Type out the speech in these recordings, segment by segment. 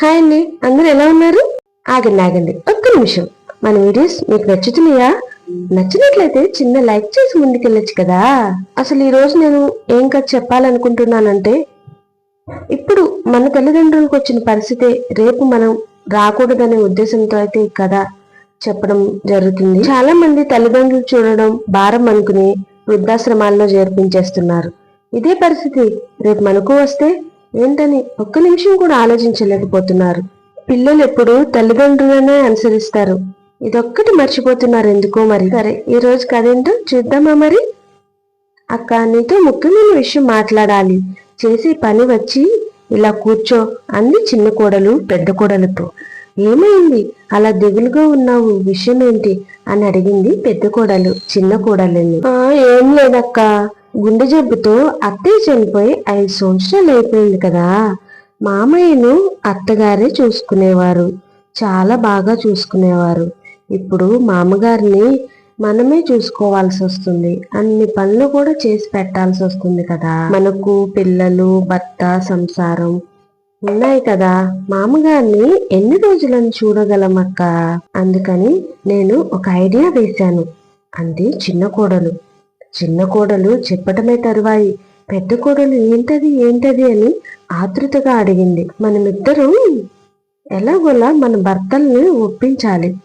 Hi అండి. అందరూ ఎలా ఉన్నారు? ఆగండి ఆగండి. ఒక్క నిమిషం. మన వీడియోస్ మీకు నచ్చుతున్నాయా? నచ్చినట్లయితే చిన్న లైక్ చేసి ముందుకెళ్ళొచ్చు కదా. అసలు ఈ రోజు నేను ఏం కథ చెప్పాలనుకుంటున్నానంటే ఇప్పుడు మన తల్లిదండ్రులకు వచ్చిన పరిస్థితి రేపు మనం రాకూడదనే ఉద్దేశంతో అయితే ఈ కథ చెప్పడం జరుగుతుంది. చాలా మంది తల్లిదండ్రులు చూడడం భారం అనుకుని వృద్ధాశ్రమాల్లో చేర్పించేస్తున్నారు. ఇదే పరిస్థితి రేపు మనకు వస్తే ఏంటని ఒక్క నిమిషం కూడా ఆలోచించలేకపోతున్నారు. పిల్లలు ఎప్పుడు తల్లిదండ్రులనే అనుసరిస్తారు. ఇదొక్కటి మర్చిపోతున్నారు ఎందుకో మరి? సరే ఈ రోజు కదేంటో చూద్దామా మరి? అక్క నీతో ముఖ్యమైన విషయం మాట్లాడాలి. చేసే పని వచ్చి ఇలా కూర్చో అంది చిన్న కోడలు పెద్ద కోడలతో. ఏమైంది? అలా దిగులుగా ఉన్నావు విషయం ఏంటి అని అడిగింది పెద్ద కోడలు చిన్న కోడలని. ఏం లేదక్క. గుండె జబ్బుతో అత్తయ్య చనిపోయి ఐదు సంవత్సరాలు అయిపోయింది కదా. మామయ్యను అత్తగారే చూసుకునేవారు. చాలా బాగా చూసుకునేవారు. ఇప్పుడు మామగారిని మనమే చూసుకోవాల్సి వస్తుంది. అన్ని పనులు కూడా చేసి పెట్టాల్సి వస్తుంది కదా. మనకు పిల్లలు భర్త సంసారం ఉన్నాయి కదా. మామగారిని ఎన్ని రోజులను చూడగలమక్క అందుకని నేను ఒక ఐడియా వేశాను. అంది చిన్న కోడలు. చిన్న కోడలు చెప్పటమే తరువాయి. పెద్ద కోడలు ఏంటది ఏంటది అని ఆతృతగా అడిగింది. మనమిద్దరం ఎలాగోలా మన భర్తల్ని ఒప్పించాలి.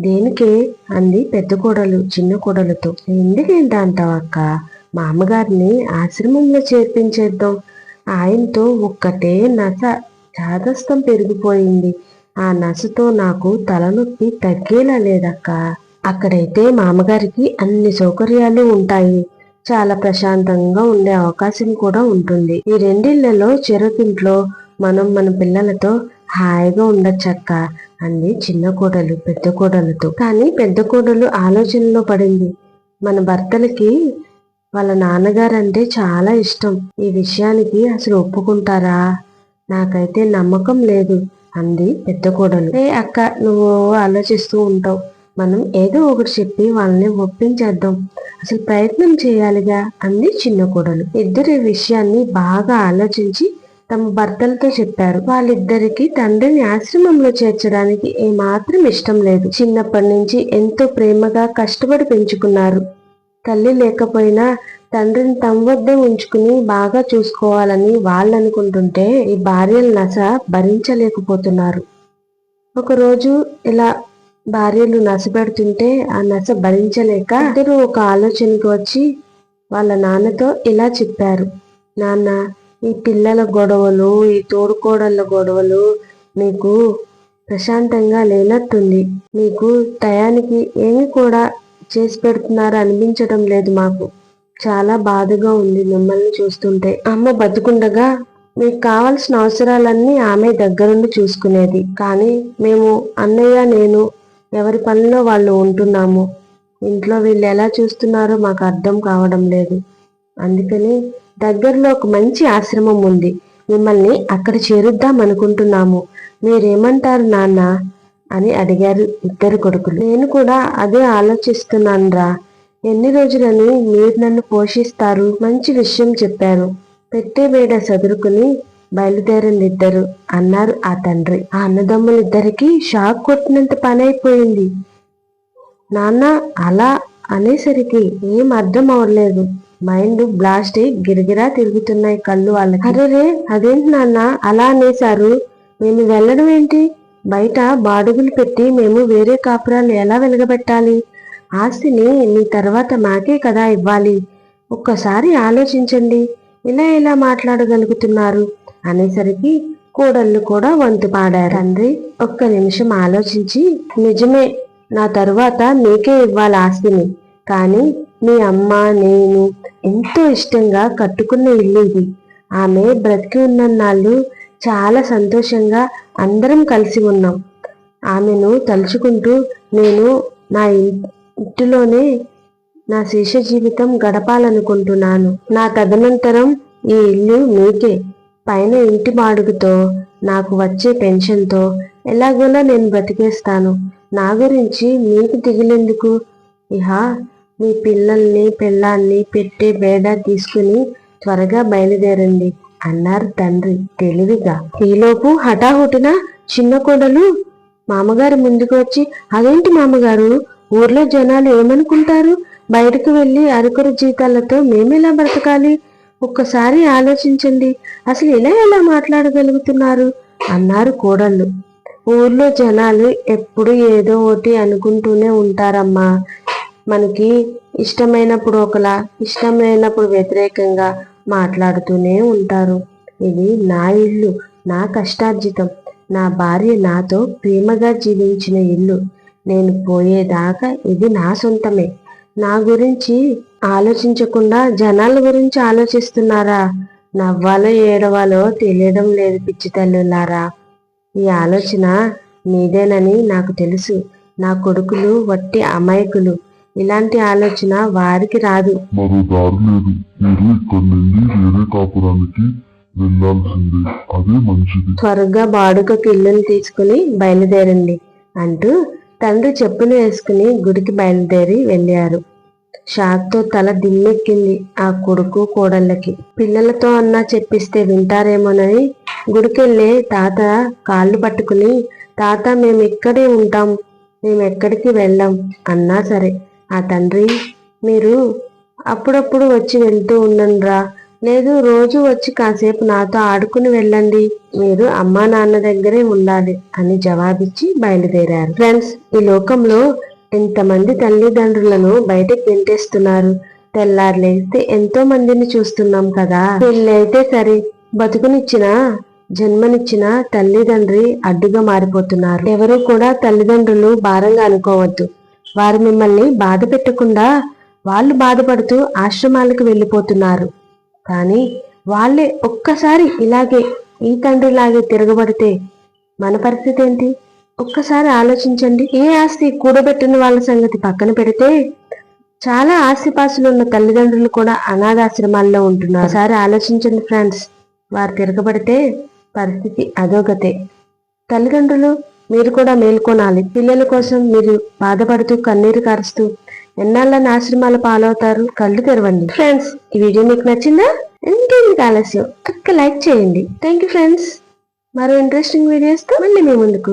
దేనికే? అంది పెద్ద కోడలు చిన్న కోడలతో. ఎందుకేంట అంటావు అక్క? మామగారిని ఆశ్రమంలో చేర్పించేద్దాం. ఆయనతో ఒక్కటే నస చాదస్తం పెరిగిపోయింది. ఆ నసతో నాకు తలనొప్పి తగ్గేలా లేదక్కా. అక్కడైతే మా అమ్మగారికి అన్ని సౌకర్యాలు ఉంటాయి. చాలా ప్రశాంతంగా ఉండే అవకాశం కూడా ఉంటుంది. ఈ రెండిళ్ళలో చెరొకింట్లో మనం మన పిల్లలతో హాయిగా ఉండొచ్చక్క అంది చిన్న కోడలు పెద్ద కోడలతో. కానీ పెద్ద కోడలు ఆలోచనలో పడింది. మన భర్తలకి వాళ్ళ నాన్నగారంటే చాలా ఇష్టం. ఈ విషయానికి అసలు ఒప్పుకుంటారా? నాకైతే నమ్మకం లేదు అంది పెద్ద కోడలు. ఏ అక్క నువ్వు ఆలోచిస్తూ ఉంటావు. మనం ఏదో ఒకటి చెప్పి వాళ్ళని ఒప్పించేద్దాం. అసలు ప్రయత్నం చేయాలిగా అంది చిన్న కోడలు. ఇద్దరు ఈ విషయాన్ని బాగా ఆలోచించి తమ భర్తలతో చెప్పారు. వాళ్ళిద్దరికి తండ్రిని ఆశ్రమంలో చేర్చడానికి ఏమాత్రం ఇష్టం లేదు. చిన్నప్పటి నుంచి ఎంతో ప్రేమగా కష్టపడి పెంచుకున్నారు. తల్లి లేకపోయినా తండ్రిని తమ వద్దే ఉంచుకుని బాగా చూసుకోవాలని వాళ్ళు అనుకుంటుంటే ఈ భార్యల నశ భరించలేకపోతున్నారు. ఒకరోజు ఇలా భార్యలు నశపెడుతుంటే ఆ నస భరించలేక ఇద్దరు ఒక ఆలోచనకు వచ్చి వాళ్ళ నాన్నతో ఇలా చెప్పారు. నాన్న ఈ పిల్లల గొడవలు ఈ తోడుకోడళ్ళ గొడవలు మీకు ప్రశాంతంగా లేనట్టుంది. మీకు టయానికి ఏమి కూడా చేసి పెడుతున్నారు అనిపించడం లేదు మాకు. చాలా బాధగా ఉంది మిమ్మల్ని చూస్తుంటే. అమ్మ బతుకుండగా మీకు కావాల్సిన అవసరాలన్నీ ఆమె దగ్గరుండి చూసుకునేది. కానీ మేము అన్నయ్య నేను ఎవరి పనిలో వాళ్ళు ఉంటున్నాము. ఇంట్లో వీళ్ళు ఎలా చూస్తున్నారో మాకు అర్థం కావడం లేదు. అందుకని దగ్గరలో ఒక మంచి ఆశ్రమం ఉంది. మిమ్మల్ని అక్కడ చేరుద్దాం అనుకుంటున్నాము. మీరేమంటారు నాన్న? అని అడిగారు ఇద్దరు కొడుకులు. నేను కూడా అదే ఆలోచిస్తున్నానురా. ఎన్ని రోజులని మీరు నన్ను పోషిస్తారు? మంచి విషయం చెప్పారు. పెట్టే బేడ సదురుకుని బయలుదేరండి ఇద్దరు అన్నారు ఆ తండ్రి. ఆ అన్నదమ్ములిద్దరికి షాక్ కొట్టినంత పని అయిపోయింది నాన్న అలా అనేసరికి ఏం అర్థం అవ్వలేదు మైండ్ బ్లాస్ట్ అయి గిరిగిరా తిరుగుతున్నాయి కళ్ళు వాళ్ళకి. అరే అదేంటి నాన్న? అలా అనేశారు. మేము వెళ్ళడం ఏంటి? బయట బాడుగులు పెట్టి మేము వేరే కాపురాలు ఎలా వెలగబెట్టాలి? ఆస్తిని మీ తర్వాత మాకే కదా ఇవ్వాలి. ఒక్కసారి ఆలోచించండి. ఇలా ఎలా మాట్లాడగలుగుతున్నారు అనేసరికి కోడళ్ళు కూడా వంతు పాడారు. తండ్రి ఒక్క నిమిషం ఆలోచించి నిజమే నా తరువాత మీకే ఇవ్వాలి ఆస్తిని. కానీ మీ అమ్మ నేను ఎంతో ఇష్టంగా కట్టుకున్న ఇల్లు ఇది. ఆమె బ్రతికి ఉన్నన్నాళ్ళు చాలా సంతోషంగా అందరం కలిసి ఉన్నాం. ఆమెను తలుచుకుంటూ నేను నా ఇంటిలోనే నా శేష జీవితం గడపాలనుకుంటున్నాను. నా తదనంతరం ఈ ఇల్లు మీకే. పైన ఇంటి బాడుగుతో నాకు వచ్చే పెన్షన్తో ఎలాగోలా నేను బ్రతికేస్తాను నా గురించి మీకు దిగిలేందుకు ఇహ మీ పిల్లల్ని పిల్లాన్ని పెట్టే బేడ తీసుకుని త్వరగా బయలుదేరండి అన్నారు తండ్రి తెలివిగా. ఈలోపు హఠాహుటిన చిన్న కోడలు మామగారు ముందుకు వచ్చి అదేంటి మామగారు? ఊర్లో జనాలు ఏమనుకుంటారు? బయటకు వెళ్ళి అరకొర జీతాలతో మేమెలా బ్రతకాలి? ఒక్కసారి ఆలోచించండి. అసలు ఇలా ఎలా మాట్లాడగలుగుతున్నారు? అన్నారు కోడళ్ళు. ఊర్లో జనాలు ఎప్పుడు ఏదో ఒకటి అనుకుంటూనే ఉంటారమ్మా. మనకి ఇష్టమైనప్పుడు ఒకలా ఇష్టమైనప్పుడు వ్యతిరేకంగా మాట్లాడుతూనే ఉంటారు. ఇది నా ఇల్లు నా కష్టార్జితం. నా భార్య నాతో ప్రేమగా జీవించిన ఇల్లు. నేను పోయేదాకా ఇది నా సొంతమే. నా గురించి ఆలోచించకుండా జనాల గురించి ఆలోచిస్తున్నారా? నవ్వాలో ఏడవాలో తెలియడం లేదు పిచ్చి తల్లులారా. ఈ ఆలోచన మీదేనని నాకు తెలుసు. నా కొడుకులు వట్టి అమాయకులు. ఇలాంటి ఆలోచన వారికి రాదు. మరో దారి లేదు మీరు ఇక్కడి నుండి వేరే కాపురానికి వెళ్ళాల్సిందే. అదే మంచిది. త్వరగా బాడుకకు ఇల్లుని తీసుకుని బయలుదేరండి అంటూ తండ్రి చెప్పులు వేసుకుని గుడికి బయలుదేరి వెళ్ళారు. షాక్తో తల దిమ్మెక్కింది ఆ కొడుకు కోడళ్ళకి. పిల్లలతో అన్నా చెప్పిస్తే వింటారేమోనని గుడికెళ్ళే తాత కాళ్ళు పట్టుకుని తాత మేము ఇక్కడే ఉంటాం మేము ఎక్కడికి వెళ్ళాం అన్నా సరే. ఆ తండ్రి మీరు అప్పుడప్పుడు వచ్చి వెళ్తూ ఉండండిరా లేదు రోజు వచ్చి కాసేపు నాతో ఆడుకుని వెళ్ళండి. మీరు అమ్మా నాన్న దగ్గరే ఉండాలి అని జవాబిచ్చి బయలుదేరారు. ఫ్రెండ్స్ ఈ లోకంలో ఎంతమంది తల్లిదండ్రులను బయటకు గెంటేస్తున్నారు తెల్లారులేస్తే ఎంతో మందిని చూస్తున్నాం కదా. పెళ్ళైతే సరే బతుకునిచ్చిన జన్మనిచ్చిన తల్లిదండ్రి అడ్డుగా మారిపోతున్నారు. ఎవరు కూడా తల్లిదండ్రులు భారంగా అనుకోవద్దు. వారు మిమ్మల్ని బాధ పెట్టకుండా వాళ్ళు బాధపడుతూ ఆశ్రమాలకు వెళ్ళిపోతున్నారు. కానీ వాళ్ళే ఒక్కసారి ఇలాగే ఈ తండ్రిలాగే తిరగబడితే మన పరిస్థితి ఏంటి? ఒక్కసారి ఆలోచించండి. ఏ ఆస్తి కూడబెట్టిన వాళ్ళ సంగతి పక్కన పెడితే చాలా ఆస్తిపాసులు ఉన్న తల్లిదండ్రులు కూడా అనాథాశ్రమాల్లో ఉంటున్నారు. ఒకసారి ఆలోచించండి ఫ్రెండ్స్. వారు తిరగబడితే పరిస్థితి అధోగతే. తల్లిదండ్రులు మీరు కూడా మేల్కొనాలి. పిల్లల కోసం మీరు బాధపడుతూ కన్నీరు కారుస్తూ ఎన్నాళ్ళని ఆశ్రమాల పాలవుతారు? కళ్ళు తెరవండి. ఫ్రెండ్స్ ఈ వీడియో మీకు నచ్చిందా? ఇంకెందుకు ఆలస్యం? ఒక్క లైక్ చేయండి. థ్యాంక్ యూ ఫ్రెండ్స్ మరో ఇంట్రెస్టింగ్ వీడియోస్తో మళ్ళీ మీ ముందుకు.